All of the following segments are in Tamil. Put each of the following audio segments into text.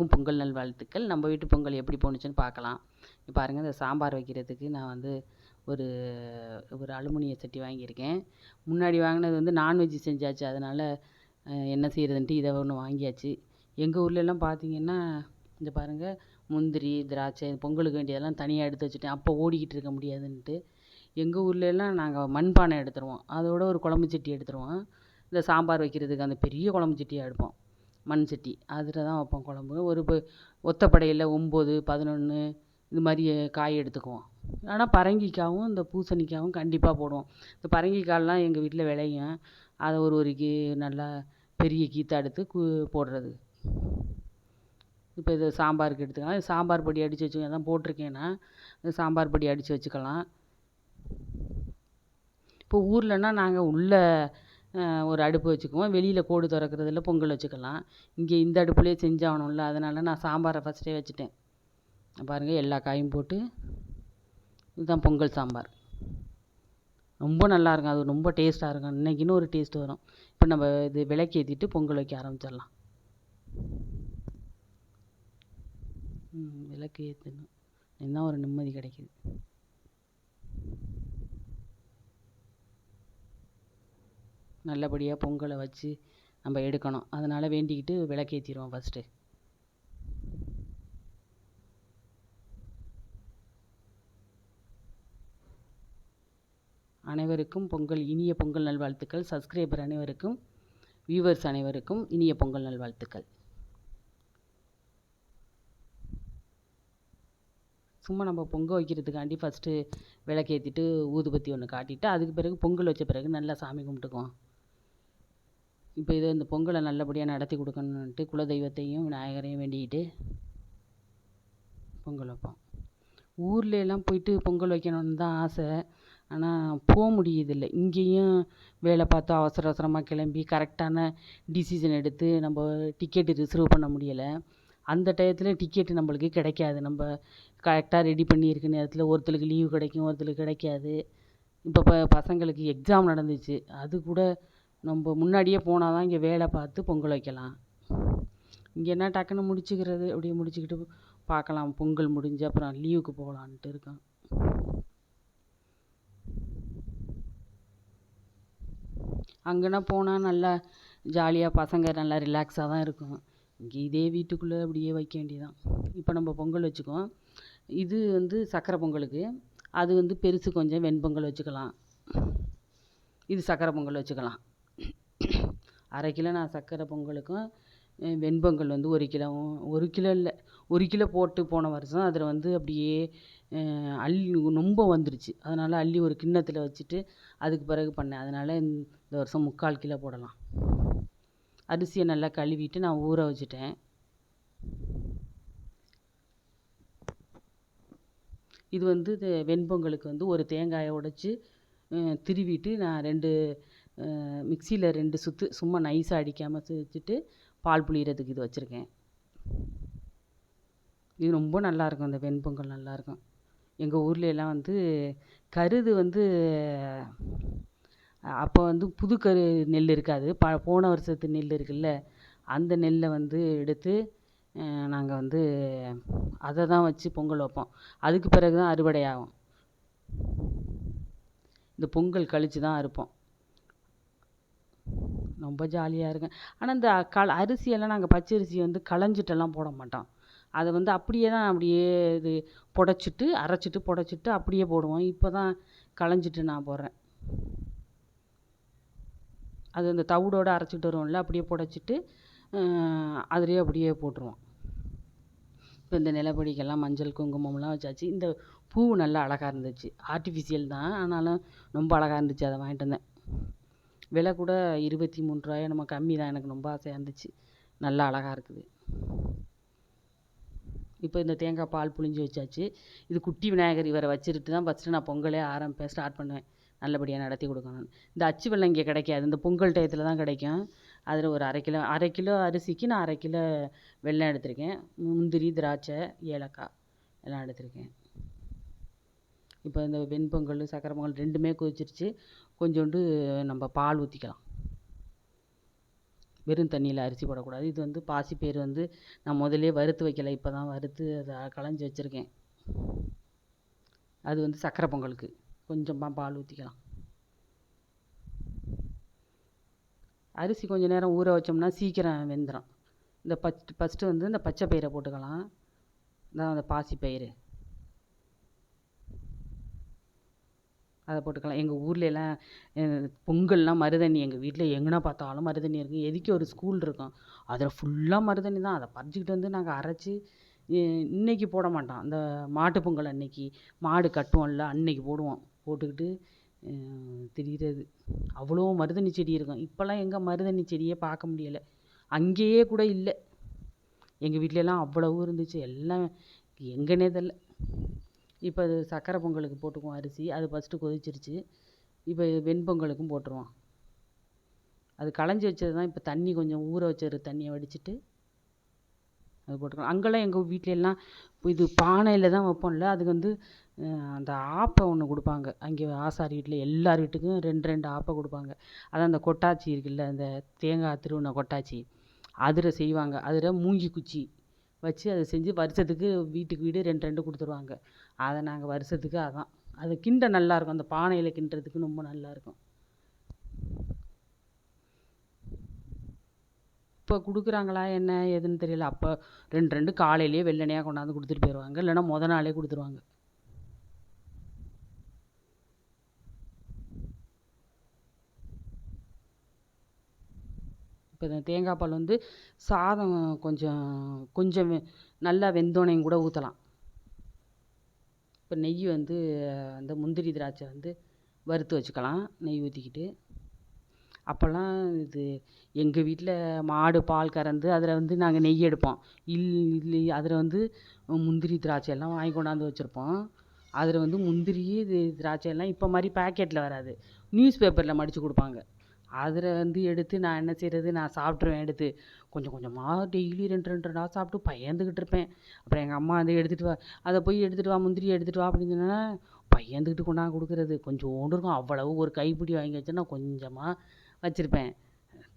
அனைவருக்கும் பொங்கல் நல்வாழ்த்துக்கள் நம்ம வீட்டு பொங்கல் எப்படி போணுச்சுன்னு பார்க்கலாம். இப்போ பாருங்கள் இந்த சாம்பார் வைக்கிறதுக்கு நான் வந்து ஒரு ஒரு அலுமினிய சட்டி வாங்கியிருக்கேன். முன்னாடி வாங்கினது வந்து நான்வெஜ் செஞ்சாச்சு. அதனால் என்ன செய்கிறதுன்ட்டு இதை ஒன்று வாங்கியாச்சு. எங்கள் ஊர்லெலாம் பார்த்தீங்கன்னா இந்த பாருங்கள் முந்திரி திராட்சை பொங்கலுக்கு வேண்டியதெல்லாம் தனியாக எடுத்து வச்சுட்டேன். அப்போ ஓடிக்கிட்டு இருக்க முடியாதுன்ட்டு. எங்கள் ஊர்லெலாம் நாங்கள் மண்பானை எடுத்துருவோம். அதோட ஒரு குழம்பு சட்டி எடுத்துருவோம். இந்த சாம்பார் வைக்கிறதுக்கு அந்த பெரிய குழம்பு சட்டியாக எடுப்போம். மண் சட்டி அதில் தான் வைப்போம் குழம்பு. ஒரு இப்போ ஒத்தப்படையில் ஒம்பது பதினொன்று இது மாதிரி காய் எடுத்துக்குவோம். ஆனால் பரங்கிக்காயும் இந்த பூசணிக்காயும் கண்டிப்பாக போடுவோம். இந்த பரங்கிக்காயெலாம் எங்கள் வீட்டில் விளையும். அதை ஒரு ஒரு கீ நல்லா பெரிய கீற்றை எடுத்து கு போடுறது. இப்போ இது சாம்பாருக்கு எடுத்துக்கலாம். சாம்பார் பொடி அடித்து வச்சு அதான் போட்டிருக்கேன் நான். சாம்பார் பொடி அடித்து வச்சுக்கலாம். இப்போ ஊர்லன்னா நாங்கள் உள்ளே ஒரு அடுப்பு வச்சுக்குவோம். வெளியில் கோடு திறக்கறதுல பொங்கல் வச்சுக்கலாம். இங்கே இந்த அடுப்புலேயே செஞ்சாகணும்ல அதனால் நான் சாம்பாரை ஃபஸ்ட்டே வச்சுட்டேன். பாருங்கள் எல்லா காயும் போட்டு இதுதான் பொங்கல் சாம்பார். ரொம்ப நல்லா இருக்கும். அது ரொம்ப டேஸ்ட்டாக இருக்கும். இன்னைக்கு ஒரு டேஸ்ட் வரும். இப்போ நம்ம இது விளக்கேற்றிட்டு பொங்கல் வைக்க ஆரம்பிச்சிடலாம். விளக்கு ஏற்றணும் என்ன ஒரு நிம்மதி கிடைக்கிது. நல்லபடியாக பொங்கலை வச்சு நம்ம எடுக்கணும். அதனால் வேண்டிக்கிட்டு விளக்கேற்றிருவோம் ஃபஸ்ட்டு அனைவருக்கும் பொங்கல் இனிய பொங்கல் நல்வாழ்த்துக்கள். சப்ஸ்கிரைபர் அனைவருக்கும் வியூவர்ஸ் அனைவருக்கும் இனிய பொங்கல் நல்வாழ்த்துக்கள். சும்மா நம்ம பொங்கல் வைக்கிறதுக்காண்டி ஃபஸ்ட்டு விளக்கேற்றிட்டு ஊதுபத்தி ஒன்று காட்டிட்டு அதுக்கு பிறகு பொங்கல் வச்ச பிறகு நல்லா சாமி கும்பிட்டுக்குவோம். இப்போ இது இந்த பொங்கலை நல்லபடியாக நடத்தி கொடுக்கணுன்ட்டு குலதெய்வத்தையும் விநாயகரையும் வேண்டிக்கிட்டு பொங்கல் வைப்போம். ஊர்ல எல்லாம் போயிட்டு பொங்கல் வைக்கணுன்னு தான் ஆசை. ஆனால் போக முடியதில்லை இங்கேயும் வேலை பார்த்து அவசர அவசரமாக கிளம்பி கரெக்டான டிசிஷன் எடுத்து நம்ம டிக்கெட்டு ரிசர்வ் பண்ண முடியலை. அந்த டயத்தில் டிக்கெட்டு நம்மளுக்கு கிடைக்காது. நம்ம கரெக்டாக ரெடி பண்ணியிருக்க நேரத்தில் ஒருத்தருக்கு லீவு கிடைக்கும் ஒருத்தருக்கு கிடைக்காது. இப்போ ப பசங்களுக்கு எக்ஸாம் நடந்துச்சு. அது கூட நம்ம முன்னாடியே போனால் தான் இங்கே வேலை பார்த்து பொங்கல் வைக்கலாம். இங்கே என்ன டக்குன்னு முடிச்சுக்கிறது? அப்படியே முடிச்சுக்கிட்டு பார்க்கலாம். பொங்கல் முடிஞ்சு அப்புறம் லீவுக்கு போகலான்ட்டு இருக்கோம். அங்கேனா போனால் நல்லா ஜாலியாக பசங்க நல்லா ரிலாக்ஸாக தான் இருக்கும். இங்கே இதே வீட்டுக்குள்ளே அப்படியே வைக்க வேண்டியது தான் இப்போ நம்ம பொங்கல் வச்சுக்குவோம். இது வந்து சக்கரை பொங்கலுக்கு. அது வந்து பெருசு கொஞ்சம் வெண்பொங்கல் வச்சுக்கலாம். இது சக்கரை பொங்கல் வச்சுக்கலாம். அரை கிலோ நான் சக்கரை பொங்கலுக்கும் வெண்பொங்கல் வந்து ஒரு கிலோவும் ஒரு கிலோ இல்லை ஒரு கிலோ போட்டு போன வருஷம் அதில் வந்து அப்படியே அள்ளி ரொம்ப வந்துருச்சு. அதனால் அள்ளி ஒரு கிண்ணத்தில் வச்சுட்டு அதுக்கு பிறகு பண்ணேன். அதனால் இந்த வருஷம் முக்கால் கிலோ போடலாம். அரிசியை நல்லா கழுவிட்டு நான் ஊற வச்சுட்டேன். இது வந்து இது வெண்பொங்கலுக்கு வந்து ஒரு தேங்காயை உடச்சி திருவிட்டு நான் ரெண்டு மிக்சியில் ரெண்டு சுற்று சும்மா நைஸாக அடிக்காமல் வச்சுட்டு பால் புளியறதுக்கு இது வச்சுருக்கேன். இது ரொம்ப நல்லாயிருக்கும் இந்த வெண்பொங்கல் நல்லாயிருக்கும் எங்கள் ஊர்லெலாம் வந்து கருது வந்து அப்போ வந்து புது கரு நெல் இருக்காது. ப போன வருஷத்து நெல் இருக்குல்ல அந்த நெல்லை வந்து எடுத்து நாங்கள் வந்து அதை தான் வச்சு பொங்கல் வைப்போம். அதுக்கு பிறகு தான் அறுவடை ஆகும். இந்த பொங்கல் கழித்து தான் அறுப்போம். ரொம்ப ஜாலியாக இருக்கும் ஆனால் இந்த கல அரிசியெல்லாம் நாங்கள் பச்சரிசி வந்து களைஞ்சிட்டெல்லாம் போட மாட்டோம். அதை வந்து அப்படியே தான் அப்படியே இது புடச்சிட்டு அரைச்சிட்டு புடச்சிட்டு அப்படியே போடுவோம். இப்போ தான் களைஞ்சிட்டு நான் போடுறேன். அது அந்த தவிடோடு அரைச்சிட்டு வருவோம்ல அப்படியே புடச்சிட்டு அதிலேயே அப்படியே போட்டுருவோம். இப்போ இந்த நிலப்படிக்கெல்லாம் மஞ்சள் குங்குமம்லாம் வச்சாச்சு. இந்த பூ நல்லா அழகாக இருந்துச்சு. ஆர்டிஃபிஷியல் தான். ஆனாலும் ரொம்ப அழகாக இருந்துச்சு. அதை வாங்கிட்டு வந்தேன். விலை கூட இருபத்தி மூணு ரூபாயோ என்னமோ கம்மி தான். எனக்கு ரொம்ப ஆசையாக இருந்துச்சு. நல்லா அழகாக இருக்குது. இப்போ இந்த தேங்காய் பால் புழிஞ்சு வச்சாச்சு. இது குட்டி விநாயகர் இவரை வச்சுருட்டு தான் ஃபஸ்ட்டு நான் பொங்கலே ஆரம்பிப்பேன் ஸ்டார்ட் பண்ணுவேன். நல்லபடியாக நடத்தி கொடுக்கணும் இந்த அச்சு வெள்ளம் இங்கே கிடைக்காது. இந்த பொங்கல் டயத்தில் தான் கிடைக்கும். அதில் ஒரு அரை கிலோ அரை கிலோ அரிசிக்கு நான் அரை கிலோ வெல்லம் எடுத்திருக்கேன். முந்திரி திராட்சை ஏலக்காய் எல்லாம் எடுத்திருக்கேன். இப்போ இந்த வெண்பொங்கல் சக்கரை பொங்கல் ரெண்டுமே கொதிச்சிருச்சு. கொஞ்சோண்டு நம்ம பால் ஊற்றிக்கலாம் வெறும் தண்ணியில் அரிசி போடக்கூடாது. இது வந்து பாசிப்பயிறு வந்து நான் முதலே வறுத்து வைக்கலை இப்போ தான் வறுத்து அதை களைஞ்சி வச்சுருக்கேன். அது வந்து சக்கரை பொங்கலுக்கு. கொஞ்சமாக பால் ஊற்றிக்கலாம் அரிசி கொஞ்சம் நேரம் ஊற வச்சோம்னா சீக்கிரம் வெந்துடும் இந்த பச் ஃபஸ்ட்டு வந்து இந்த பச்சை பயிரை போட்டுக்கலாம். இந்த அந்த பாசிப்பயிறு அதை போட்டுக்கலாம். எங்கள் ஊர்லெலாம் பொங்கல்னால் மருதண்ணி. எங்கள் வீட்டில் எங்கேனா பார்த்தாலும் மருதண்ணி இருக்கும். எதுக்கு ஒரு ஸ்கூல் இருக்கும். அதில் ஃபுல்லாக மருதண்ணி தான். அதை பறிச்சுக்கிட்டு வந்து நாங்கள் அரைச்சி இன்றைக்கி போட மாட்டோம். அந்த மாட்டு பொங்கல் அன்னைக்கு மாடு கட்டுவோம்ல அன்னைக்கு போடுவோம். போட்டுக்கிட்டு திரிகிறது அவ்வளோ மருதண்ணி செடி இருக்கும். இப்போல்லாம் எங்கே மருதண்ணி செடியே பார்க்க முடியலை. அங்கேயே கூட இல்லை. எங்கள் வீட்டிலலாம் அவ்வளவு இருந்துச்சு. எல்லாம் எங்கேனே தெரில இப்போ அது சக்கரை பொங்கலுக்கு போட்டுக்குவோம் அரிசி. அது ஃபஸ்ட்டு கொதிச்சிருச்சு. இப்போ வெண்பொங்கலுக்கும் போட்டுருவோம். அது களைஞ்சி வச்சது தான் இப்போ தண்ணி கொஞ்சம் ஊற வச்ச தண்ணியை வடிச்சிட்டு அது போட்டுக்கலாம். அங்கெல்லாம் எங்கள் வீட்டிலலாம் இது பானையில் தான் வைப்போம்ல. அதுக்கு வந்து அந்த ஆப்பை ஒன்று கொடுப்பாங்க. அங்கே ஆசாரி வீட்டில் எல்லார் வீட்டுக்கும் ரெண்டு ரெண்டு ஆப்பை கொடுப்பாங்க. அதான் அந்த கொட்டாச்சி இருக்குல்ல அந்த தேங்காய் திருவின கொட்டாச்சி. அதில் செய்வாங்க. அதில் மூங்கி குச்சி வச்சு அதை செஞ்சு வருஷத்துக்கு வீட்டுக்கு வீடு ரெண்டு ரெண்டு கொடுத்துருவாங்க. அதை நாங்கள் வருஷத்துக்கு அதான். அது கிண்ட நல்லாயிருக்கும் அந்த பானையில் கிண்டுறதுக்கு ரொம்ப நல்லாயிருக்கும் இப்போ கொடுக்குறாங்களா என்ன ஏதுன்னு தெரியல. அப்போ ரெண்டு ரெண்டு காலையிலேயே வெள்ளனையாக கொண்டாந்து கொடுத்துட்டு போயிடுவாங்க இல்லைன்னா மொதல் நாளே கொடுத்துருவாங்க. இப்போ இந்த தேங்காய் பால் வந்து சாதம் கொஞ்சம் கொஞ்சம் நல்லா வெந்தோடனையும் கூட ஊற்றலாம் இப்போ நெய் வந்து அந்த முந்திரி திராட்சை வந்து வறுத்து வச்சுக்கலாம் நெய் ஊற்றிக்கிட்டு அப்போல்லாம் இது எங்கள் வீட்டில் மாடு பால் கறந்து அதில் வந்து நாங்கள் நெய் எடுப்போம். இல் இல்லை அதில் வந்து முந்திரி திராட்சை எல்லாம் வாங்கி கொண்டாந்து வச்சுருப்போம். அதில் வந்து முந்திரி இது திராட்சை எல்லாம் இப்போ மாதிரி பேக்கெட்டில் வராது. நியூஸ் பேப்பரில் மடித்து கொடுப்பாங்க. அதில் வந்து எடுத்து நான் என்ன செய்கிறது நான் சாப்பிட்ருவேன் எடுத்து. கொஞ்சம் கொஞ்சமாக டெய்லி ரெண்டு ரெண்டு நாள் சாப்பிட்டு பயந்துக்கிட்டு இருப்பேன். அப்புறம் எங்கள் அம்மா வந்து எடுத்துகிட்டு வா அதை போய் எடுத்துகிட்டு வா முந்திரி எடுத்துகிட்டு வா அப்படின்னு சொன்னோன்னே பயந்துக்கிட்டு கொண்டாந்து கொடுக்குறது. கொஞ்சோண்டு இருக்கும். அவ்வளவு ஒரு கைப்பிடி வாங்கி வச்சு நான் கொஞ்சமாக வச்சுருப்பேன்.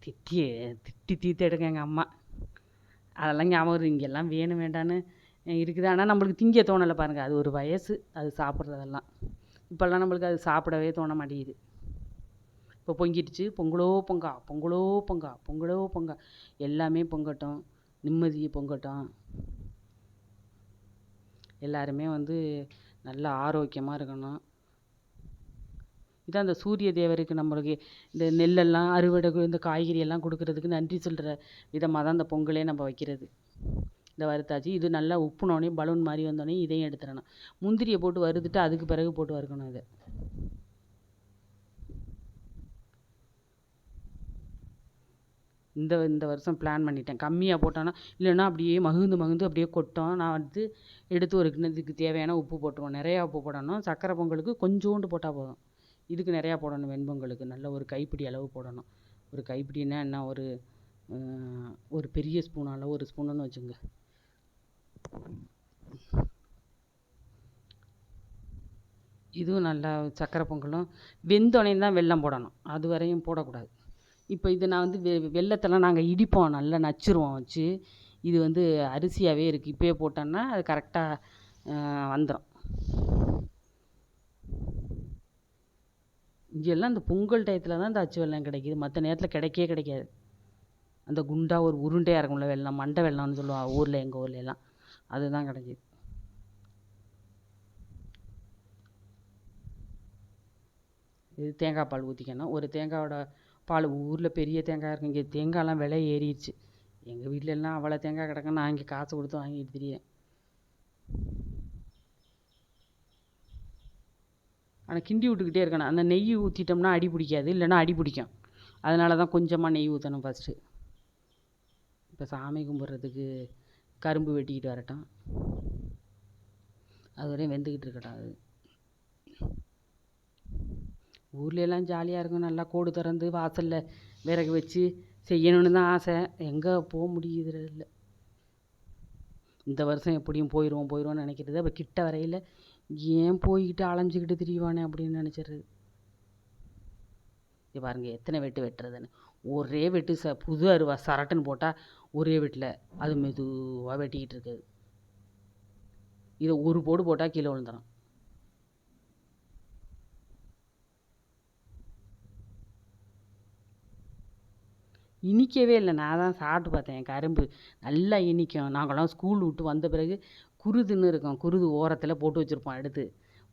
திட்டி திட்டி தீர்த்து எடுங்க எங்கள் அம்மா. அதெல்லாம் ஞாபகம் இங்கெல்லாம் வேணும் வேண்டான்னு இருக்குது. ஆனால் நம்மளுக்கு திங்க தோணலை பாருங்கள் அது ஒரு வயசு. அது சாப்பிட்றதெல்லாம் இப்போல்லாம் நம்மளுக்கு அது சாப்பிடவே தோண மாட்டேங்குது. இப்போ பொங்கிடுச்சு. பொங்கலோ பொங்கா பொங்கலோ பொங்கா பொங்கலோ பொங்கா. எல்லாமே பொங்கட்டும். நிம்மதி பொங்கட்டும். எல்லாருமே வந்து நல்லா ஆரோக்கியமாக இருக்கணும். இதான் இந்த சூரிய தேவருக்கு நம்மளுக்கு இந்த நெல்லெல்லாம் அறுவடை இந்த காய்கறி எல்லாம் கொடுக்கறதுக்கு நன்றி சொல்கிற விதமாக தான் அந்த பொங்கலே நம்ம வைக்கிறது. இந்த வறுத்தாச்சு. இது நல்லா உப்புனோடனே பலூன் மாதிரி வந்தோடனே இதையும் எடுத்துடணும். முந்திரியை போட்டு வறுத்துட்டு அதுக்கு பிறகு போட்டு வறுக்கணும் இதை இந்த இந்த வருஷம் பிளான் பண்ணிட்டேன். கம்மியாக போட்டோன்னா இல்லைன்னா அப்படியே மகுந்து மகுந்து அப்படியே கொட்டும் நான் வந்து எடுத்து ஒரு கிண்ணத்துக்கு தேவையான உப்பு போட்டுருவேன். நிறையா உப்பு போடணும். சக்கரை பொங்கலுக்கு கொஞ்சோண்டு போட்டால் போதும். இதுக்கு நிறையா போடணும். வெண்பொங்கலுக்கு நல்ல ஒரு கைப்பிடி அளவு போடணும். ஒரு கைப்பிடின்னா என்ன? ஒரு ஒரு பெரிய ஸ்பூனால் ஒரு ஸ்பூனுன்னு வச்சுங்க. இதுவும் நல்லா சக்கரை பொங்கலும் வெந்தோனையும் தான் வெல்லம் போடணும். அது வரையும் போடக்கூடாது. இப்போ இது நான் வந்து வெ வெல்லத்தெல்லாம் நாங்கள் இடிப்போம். நல்லா நச்சுருவோம் வச்சு. இது வந்து அரிசியாகவே இருக்குது இப்போயே போட்டோன்னா அது கரெக்டாக வந்துடும் இங்கெல்லாம் இந்த பொங்கல் டயத்தில் தான் இந்த அச்சு வெள்ளம் கிடைக்கிது. மற்ற நேரத்தில் கிடைக்கவே கிடைக்காது. அந்த குண்டா ஒரு உருண்டையாக இருக்கும்ல வெள்ளம் மண்டை வெள்ளம்னு சொல்லுவாங்க. ஊரில் எங்கள் ஊர்ல எல்லாம். அதுதான் கிடைக்கிது. இது தேங்காய் பால் ஊற்றிக்கணும் ஒரு தேங்காயோட பால் ஊரில் பெரிய தேங்காய் இருக்கும் இங்கே தேங்காயெலாம் விலை ஏறிடுச்சு. எங்கள் வீட்டில எல்லாம் அவ்வளோ தேங்காய் கிடக்கும் நான் இங்கே காசு கொடுத்து வாங்கிட்டு திரியேன் ஆனால் கிண்டி விட்டுக்கிட்டே இருக்கணும். அந்த நெய் ஊற்றிட்டோம்னா அடி பிடிக்காது. இல்லைன்னா அடி பிடிக்கும். அதனால தான் கொஞ்சமாக நெய் ஊற்றணும் ஃபஸ்ட்டு இப்போ சாமி கும்பிட்றதுக்கு கரும்பு வெட்டிக்கிட்டு வரட்டும். அது வரையும் வெந்துக்கிட்டு இருக்கட்டும் அது. ஊர்லெலாம் ஜாலியாக இருக்கும். நல்லா கோடு திறந்து வாசலில் விறகு வச்சு செய்யணும்னு தான் ஆசை. எங்கே போக முடியுது இல்லை இந்த வருஷம் எப்படியும் போயிடுவோம் போயிடுவோம்னு நினைக்கிறது. அப்போ கிட்ட வரையில் ஏன் போய்கிட்டு அலைஞ்சிக்கிட்டு திரிவானே அப்படின்னு நினச்சிடுறது. இது பாருங்கள் எத்தனை வெட்டு வெட்டுறதுன்னு. ஒரே வெட்டு ச புது அருவா சரட்டுன்னு போட்டால் ஒரே வெட்டில் அது மெதுவாக வெட்டிக்கிட்டு இருக்குது. இதை ஒரு போடு போட்டால் கீழே விழுந்துடும் இனிக்கவே இல்லை. நான் தான் சாப்பிட்டு பார்த்தேன். கரும்பு நல்லா இனிக்கும். நாங்கள்லாம் ஸ்கூல் விட்டு வந்த பிறகு குருதுன்னு இருக்கும். குருது ஓரத்தில் போட்டு வச்சுருப்போம் எடுத்து.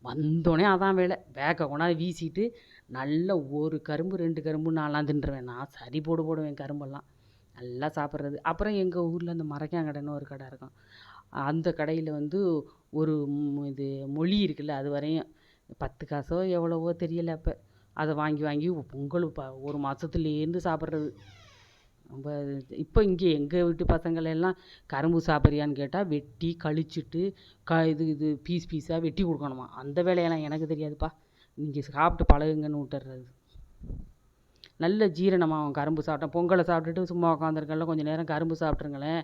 வந்தோடனே அதான் வேலை. பேக்கை கொண்டாந்து வீசிட்டு நல்லா ஒரு கரும்பு ரெண்டு கரும்பு நான்லாம் தின்றுவேன் நான் சரி போடு போடுவேன் கரும்பெல்லாம். நல்லா சாப்பிட்றது. அப்புறம் எங்கள் ஊரில் அந்த மரக்காங்கடைன்னு ஒரு கடை இருக்கும். அந்த கடையில் வந்து ஒரு இது மொழி இருக்குல்ல அது வரையும் பத்து காசோ எவ்வளவோ தெரியல அப்போ. அதை வாங்கி வாங்கி பொங்கல் ப ஒரு மாதத்துலேருந்து சாப்பிட்றது. ரொம்ப இப்போ இங்கே எங்கள் வீட்டு பசங்களை எல்லாம் கரும்பு சாப்பிட்றியான்னு கேட்டால் வெட்டி கழிச்சிட்டு க இது இது பீஸ் பீஸாக வெட்டி கொடுக்கணுமா? அந்த வேலையெல்லாம் எனக்கு தெரியாதுப்பா. நீங்கள் சாப்பிட்டு பழகுங்கன்னு விட்டுறது நல்ல ஜீரணமாகும் கரும்பு சாப்பிட்டா பொங்கலை சாப்பிட்டுட்டு சும்மா உட்காந்துருக்கல கொஞ்சம் நேரம் கரும்பு சாப்பிட்ருங்களேன்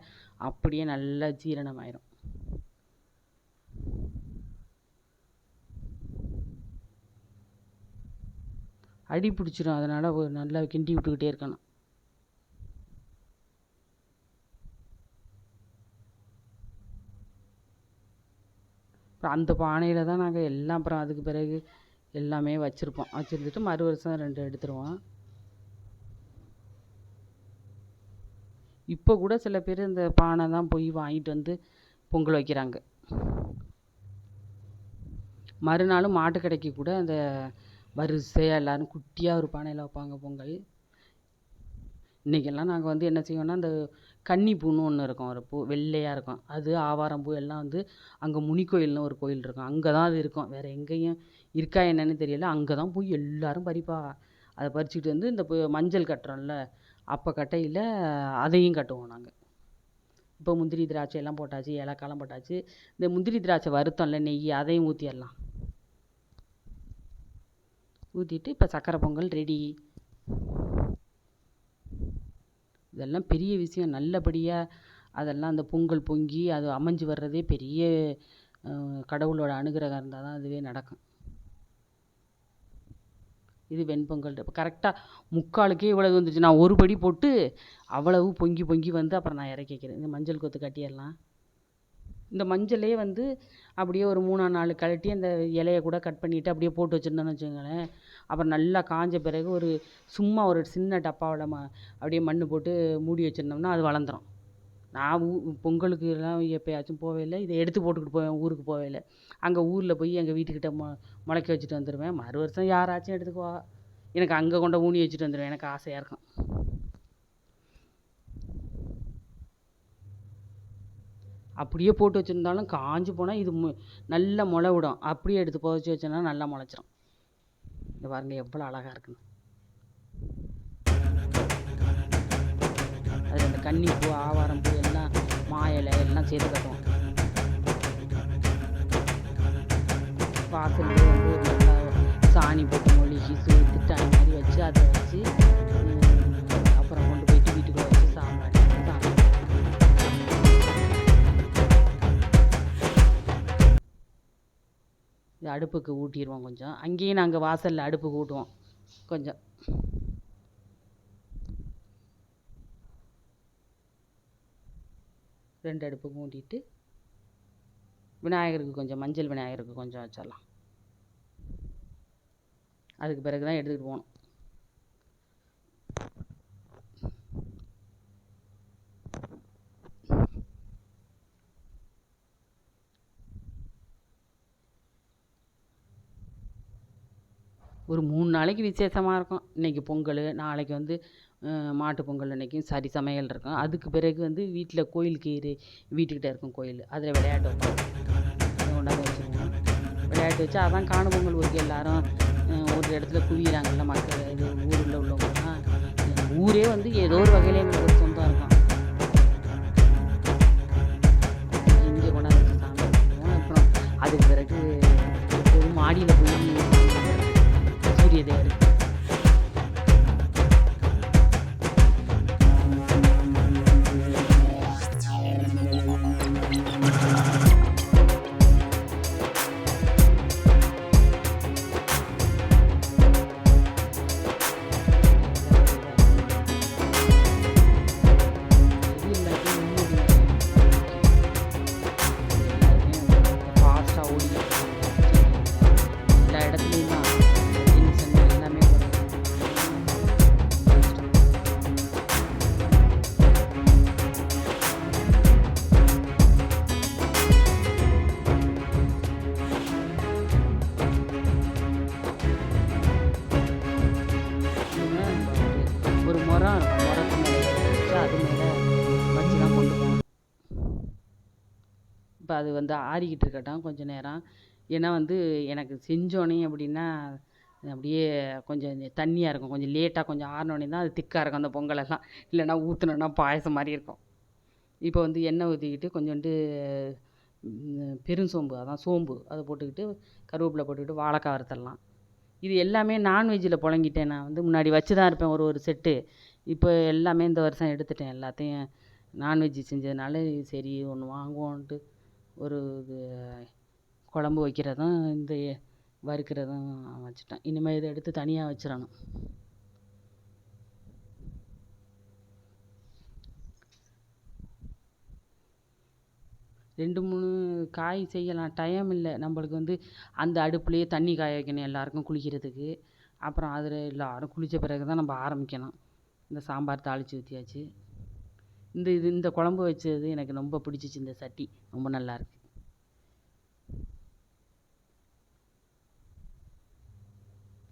அப்படியே நல்லா ஜீரணமாயிரும். அடி பிடிச்சிரும் அதனால் ஒரு நல்லா கிண்டி விட்டுக்கிட்டே இருக்கணும். அந்த பானையில் தான் நாங்கள் எல்லாம் அப்புறம் அதுக்கு பிறகு எல்லாமே வச்சுருப்போம். வச்சுருந்துட்டு மறு வருஷம் ரெண்டு எடுத்துருவோம். இப்போ கூட சில பேர் இந்த பானை தான் போய் வாங்கிட்டு வந்து பொங்கல் வைக்கிறாங்க. மறுநாள் மாட்டு கடைக்கு கூட அந்த வரிசையாக எல்லோரும் குட்டியாக ஒரு பானையில் வைப்பாங்க பொங்கல். இன்றைக்கெல்லாம் நாங்கள் வந்து என்ன செய்வோன்னா அந்த கன்னிப்பூன்னு ஒன்று இருக்கும் ஒரு பூ வெள்ளையாக இருக்கும். அது ஆவாரம் பூ எல்லாம் வந்து அங்கே முனி கோயில்னு ஒரு கோயில் இருக்கும். அங்கே தான் அது இருக்கும். வேறு எங்கேயும் இருக்கா என்னன்னு தெரியல. அங்கே தான் போய் எல்லோரும் பறிப்பா. அதை பறிச்சுட்டு வந்து இந்த மஞ்சள் கட்டுறோம்ல அப்போ கட்டையில் அதையும் கட்டுவோம் நாங்கள் இப்போ முந்திரி திராட்சை எல்லாம் போட்டாச்சு ஏலக்காய்லாம் போட்டாச்சு. இந்த முந்திரி திராட்சை வருத்தம்ல நெய் அதையும் ஊற்றிடலாம் ஊற்றிட்டு இப்போ சக்கரை பொங்கல் ரெடி இதெல்லாம் பெரிய விஷயம். நல்லபடியாக அதெல்லாம் அந்த பொங்கல் பொங்கி அது அமைஞ்சு வர்றதே பெரிய கடவுளோட அனுகிரகம் இருந்தால் தான் அதுவே நடக்கும். இது வெண்பொங்கல் இப்போ கரெக்டாக முக்காலுக்கே இவ்வளவு வந்துச்சு நான் ஒரு படி போட்டு அவ்வளவு பொங்கி பொங்கி வந்து அப்புறம் நான் இறக்கி வைக்கிறேன். இந்த மஞ்சள் கொத்து கட்டிடலாம் இந்த மஞ்சளே வந்து அப்படியே ஒரு மூணா நாலு கழட்டி அந்த இலைய கூட கட் பண்ணிவிட்டு அப்படியே போட்டு வச்சுருந்தோன்னு வச்சுக்கோங்களேன். அப்புறம் நல்லா காஞ்ச பிறகு ஒரு சும்மா ஒரு சின்ன டப்பாவில் ம அப்படியே மண் போட்டு மூடி வச்சுருந்தோம்னா அது வளர்ந்துரும். நான் ஊ பொங்கலுக்கு எல்லாம் எப்போயாச்சும் போவேல இதை எடுத்து போட்டுக்கிட்டு போவேன் ஊருக்கு போவேல அங்கே ஊரில் போய் எங்கள் வீட்டுக்கிட்ட மொ முளைக்க வச்சுட்டு வந்துடுவேன் மறு வருஷம் யாராச்சும் எடுத்துக்குவா. எனக்கு அங்கே கொண்டு ஊனி வச்சுட்டு வந்துடுவேன் எனக்கு ஆசையாக இருக்கும். அப்படியே போட்டு வச்சுருந்தாலும் காஞ்சு போனால் இது மு நல்லா முளை விடும். அப்படியே எடுத்து புதைச்சி வச்சோன்னா நல்லா முளைச்சிரும். இந்த பாருங்க எவ்வளோ அழகாக இருக்குன்னு. அதில் இந்த கன்னிப்பூ ஆவாரம் பூ எல்லாம் மா இலை எல்லாம் சேர்த்து கட்டுவோம். வாசல் சாணி போட்டு மொழிகி சேர்த்துட்டு டைம் மாதிரி வச்சு அதை வச்சு இது அடுப்புக்கு ஊட்டிடுவோம் கொஞ்சம். அங்கேயும் நாங்கள் வாசலில் அடுப்புக்கு ஊட்டுவோம். கொஞ்சம். ரெண்டு அடுப்புக்கு ஊட்டிட்டு விநாயகருக்கு கொஞ்சம் மஞ்சள் விநாயகருக்கு கொஞ்சம் வச்சிடலாம். அதுக்கு பிறகு தான் எடுத்துகிட்டு போகணும். ஒரு மூணு நாளைக்கு விசேஷமாக இருக்கும். இன்றைக்கி பொங்கல் நாளைக்கு வந்து மாட்டு பொங்கல் அன்றைக்கும் சரி சமையல் இருக்கும். அதுக்கு பிறகு வந்து வீட்டில் கோயிலுக்கு இரு வீட்டுக்கிட்ட இருக்கும் கோயில். அதில் விளையாட்டு வைப்பாங்க அதை கொண்டாந்து வச்சுருவோம் விளையாட்டு வச்சு அதான் காணும் பொங்கல் ஊருக்கு எல்லாரும் ஒரு இடத்துல குவியிறாங்கல்ல மக்கள். இது ஊரில் உள்ளவங்கலாம். ஊரே வந்து ஏதோ ஒரு வகையில் எங்களுக்கு ஒரு சொந்தம் இருக்கும். இங்கே கொண்டாந்து வச்சு சாமி அப்புறம் அதுக்கு பிறகு மாடியில் போய் சூரிய அது வந்து ஆறிக்கிட்டு இருக்கட்டும் கொஞ்சம் நேரம். ஏன்னா வந்து எனக்கு செஞ்சோடனே அப்படின்னா அப்படியே கொஞ்சம் தண்ணியாக இருக்கும். கொஞ்சம் லேட்டாக கொஞ்சம் ஆறினோடனே தான் அது திக்காக இருக்கும் அந்த பொங்கலெல்லாம் இல்லைன்னா ஊற்றுனோன்னா பாயசம் மாதிரி இருக்கும். இப்போ வந்து எண்ணெய் ஊற்றிக்கிட்டு கொஞ்சோண்டு பெருஞ்சோம்பு அதான் சோம்பு. அதை போட்டுக்கிட்டு கருவேப்பிலை போட்டுக்கிட்டு வாழைக்கா வறுத்தரலாம். இது எல்லாமே நான்வெஜ்ஜில் புழங்கிட்டேன் நான். வந்து முன்னாடி வச்சு தான் இருப்பேன் ஒரு ஒரு செட்டு. இப்போ எல்லாமே இந்த வருஷம் எடுத்துட்டேன் எல்லாத்தையும். நான்வெஜ்ஜு செஞ்சதுனால சரி ஒன்று வாங்குவோன்ட்டு. ஒரு இது குழம்பு வைக்கிறதும் இந்த வறுக்கிறதும் வச்சுட்டேன். இனிமேல் இதை எடுத்து தனியாக வச்சிடணும். ரெண்டு மூணு காய் செய்யலாம். டைம் இல்லை. நம்மளுக்கு வந்து அந்த அடுப்புலேயே தண்ணி காய வைக்கணும் எல்லாருக்கும் குளிக்கிறதுக்கு. அப்புறம் அதில் எல்லாரும் குளித்த பிறகு தான் நம்ம ஆரம்பிக்கணும். இந்த சாம்பார் தாளித்து ஊற்றியாச்சு இந்த இது இந்த குழம்பு வச்சது எனக்கு ரொம்ப பிடிச்சிச்சு இந்த சட்டி. ரொம்ப நல்லாயிருக்கு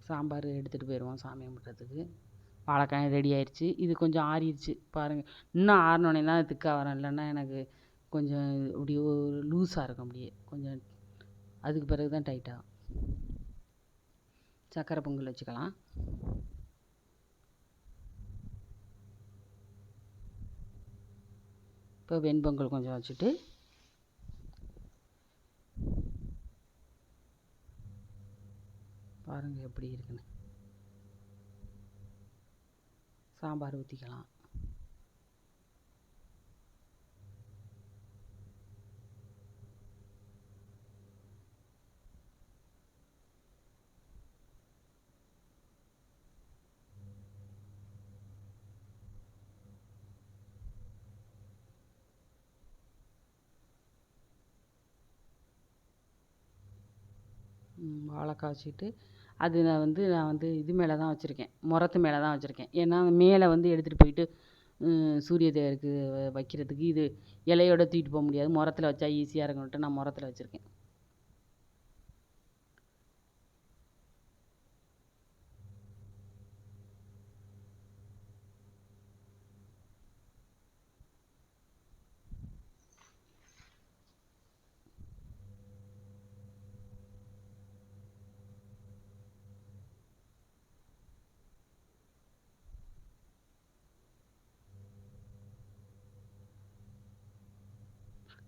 சாம்பார் எடுத்துகிட்டு போயிடுவோம் சாமி கும்பிட்றதுக்கு. வாழைக்காய் ரெடி ஆயிடுச்சு இது கொஞ்சம் ஆறிடுச்சு பாருங்கள் இன்னும் ஆறினோடனே தான் திக்காக வரும். இல்லைன்னா எனக்கு கொஞ்சம் அப்படியே ஒரு லூஸாக இருக்கும் அப்படியே. கொஞ்சம் அதுக்கு பிறகு தான் டைட்டாகும் சக்கரை பொங்கல் வச்சுக்கலாம். இப்போ வெண்பொங்கல் கொஞ்சம் வச்சுட்டு. பாருங்கள் எப்படி இருக்குன்னு. சாம்பார் ஊற்றிக்கலாம் வாழைக்கா காய்ச்சிட்டு அது நான் வந்து நான் வந்து இது மேலே தான் வச்சுருக்கேன். முறத்து மேலே தான் வச்சுருக்கேன். ஏன்னா மேலே வந்து எடுத்துகிட்டு போயிட்டு சூரிய தேவருக்கு வைக்கிறதுக்கு இது இலையோட தூக்கிட்டு போக முடியாது. முறத்துல வச்சா ஈஸியாக இருக்குன்ட்டு நான் முறத்துல வச்சுருக்கேன்.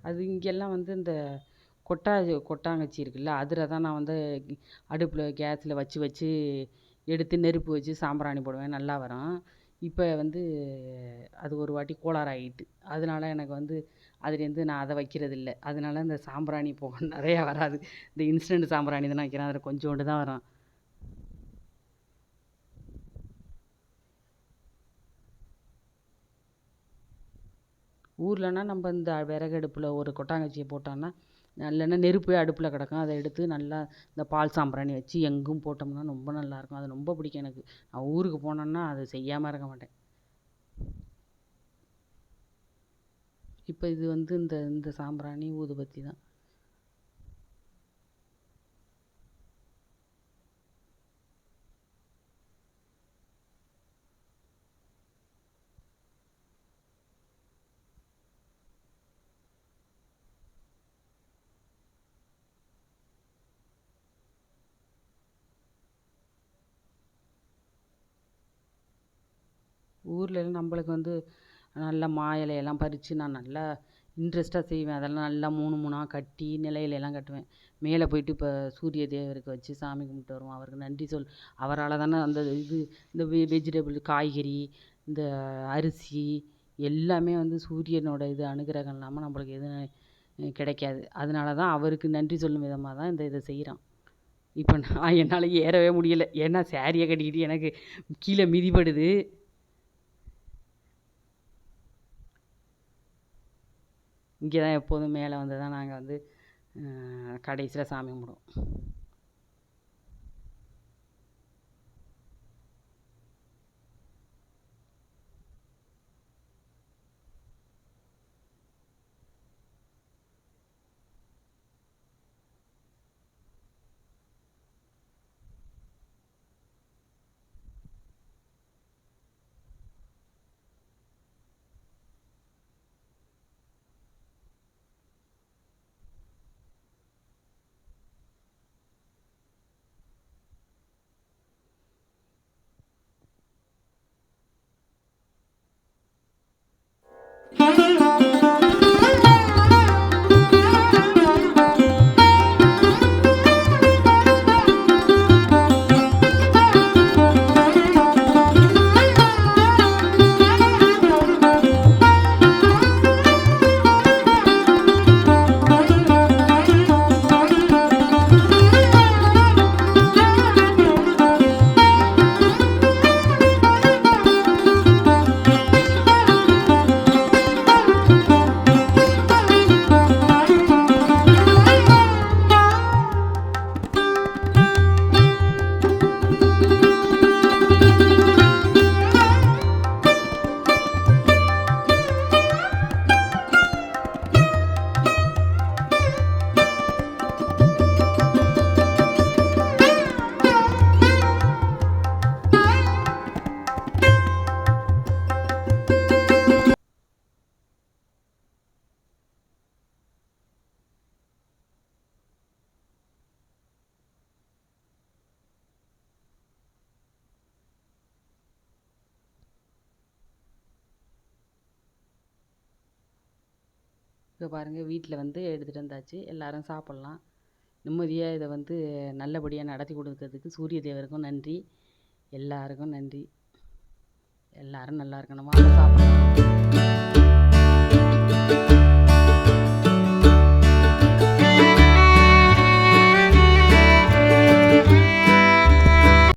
அது இங்கெல்லாம் வந்து இந்த கொட்டா கொட்டாங்கச்சி இருக்குல்ல அதில் தான் நான் வந்து அடுப்பில் கேஸில் வச்சு வச்சு எடுத்து நெருப்பு வச்சு சாம்பிராணி போடுவேன் நல்லா வரும். இப்போ வந்து அது ஒரு வாட்டி கோளாறு ஆகிட்டு அதனால எனக்கு வந்து அதுலேருந்து நான் அதை வைக்கிறதில்ல. அதனால இந்த சாம்பிராணி புகை நிறையா வராது. இந்த இன்ஸ்டன்ட் சாம்பிராணி தான் வைக்கிறேன் அதில் கொஞ்சோண்டு தான் வரும். ஊர்லனா நம்ம இந்த விறகு அடுப்பில் ஒரு கொட்டாங்கச்சியை போட்டோம்னா இல்லைன்னா நெருப்பே அடுப்பில் கிடக்கும். அதை எடுத்து நல்லா இந்த பால் சாம்பிராணி வச்சு எங்கும் போட்டோம்னா ரொம்ப நல்லாயிருக்கும். அது ரொம்ப பிடிக்கும் எனக்கு. நான் ஊருக்கு போனேன்னா அதை செய்யாமல் இருக்க மாட்டேன். இப்போ இது வந்து இந்த இந்த சாம்பிராணி ஊதுபத்தி தான். ஊர்லெலாம் நம்மளுக்கு வந்து நல்லா மா இலையெல்லாம் பறித்து நான் நல்லா இன்ட்ரெஸ்ட்டாக செய்வேன். அதெல்லாம் நல்லா மூணு மூணாக கட்டி நிலையிலலாம் கட்டுவேன். மேலே போயிட்டு இப்போ சூரிய தேவருக்கு வச்சு சாமி கும்பிட்டு வருவோம். அவருக்கு நன்றி சொல். அவரால் தானே அந்த இது இந்த வெ வெஜிடபிள் காய்கறி இந்த அரிசி எல்லாமே வந்து சூரியனோட இது அனுகிரகம் இல்லாமல் நம்மளுக்கு எதுவும் கிடைக்காது. அதனால தான் அவருக்கு நன்றி சொல்லும் விதமாக தான் இந்த இதை செய்கிறான் இப்போ நான் என்னால் ஏறவே முடியலை. ஏன்னா சேரீயை கட்டிக்கிட்டு எனக்கு கீழே மிதிப்படுது இங்கே தான் எப்போதும் மேலே வந்து தான் நாங்கள் வந்து கடைசியில் சாமி கும்பிடுவோம். இப்போ பாருங்கள் வீட்டில் வந்து எடுத்துகிட்டு வந்தாச்சு. எல்லோரும் சாப்பிட்லாம். நிம்மதியாக இதை வந்து நல்லபடியாக நடத்தி கொடுக்கறதுக்கு சூரிய தேவருக்கும் நன்றி. எல்லாருக்கும் நன்றி. எல்லாரும் நல்லா இருக்கணுமா? சாப்பிட்லாம்